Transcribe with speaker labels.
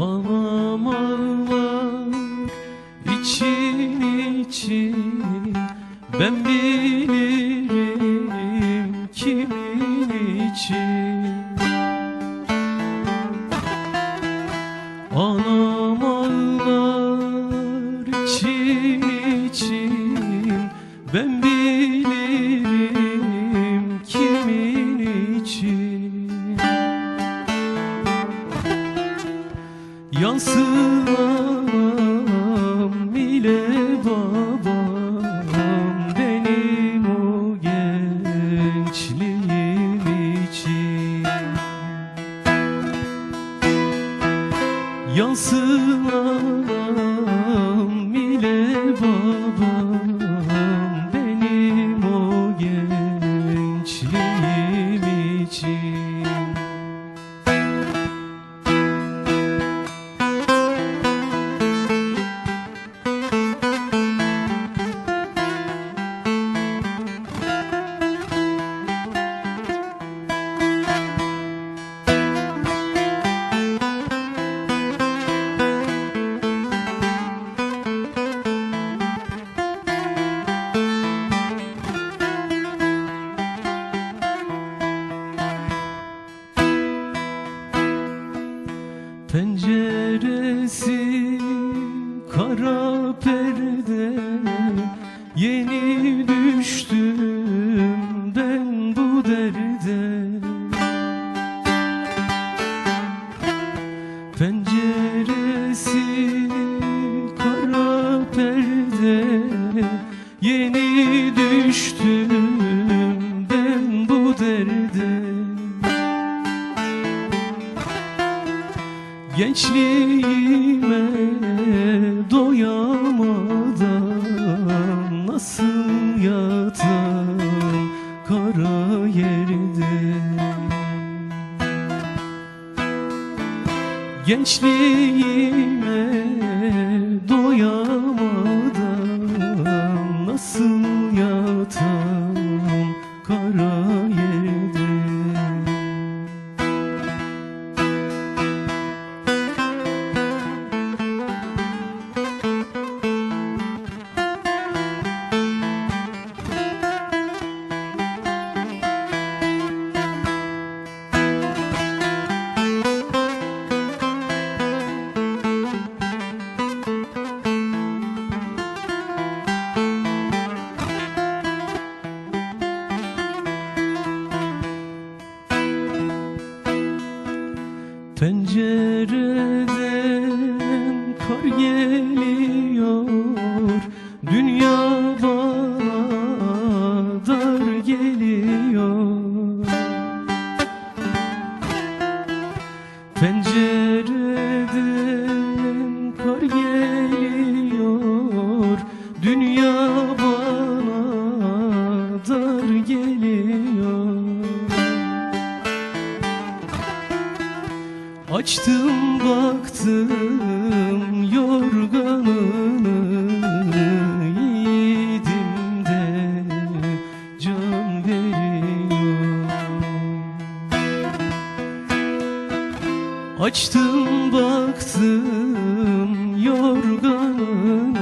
Speaker 1: Ağlam ağlar için için Ben bilirim kimin için. Anam ağlar için için Ben bilirim Yansın anam ile babam Benim o gençliğim için. Yansın Penceresi kara perde Yeni düştüm ben bu derde. Penceresi kara perde Yeni düştüm Gençliğime doyamadan Nasıl yatam kara yerde? Gençliğime doyamadan Nasıl yatam kara Pencereden kar geliyor Dünya bana dar geliyor. Pencereden kar geliyor Dünya Açtım baktım yorganını Yiğidim de can veriyor. Açtım baktım yorganını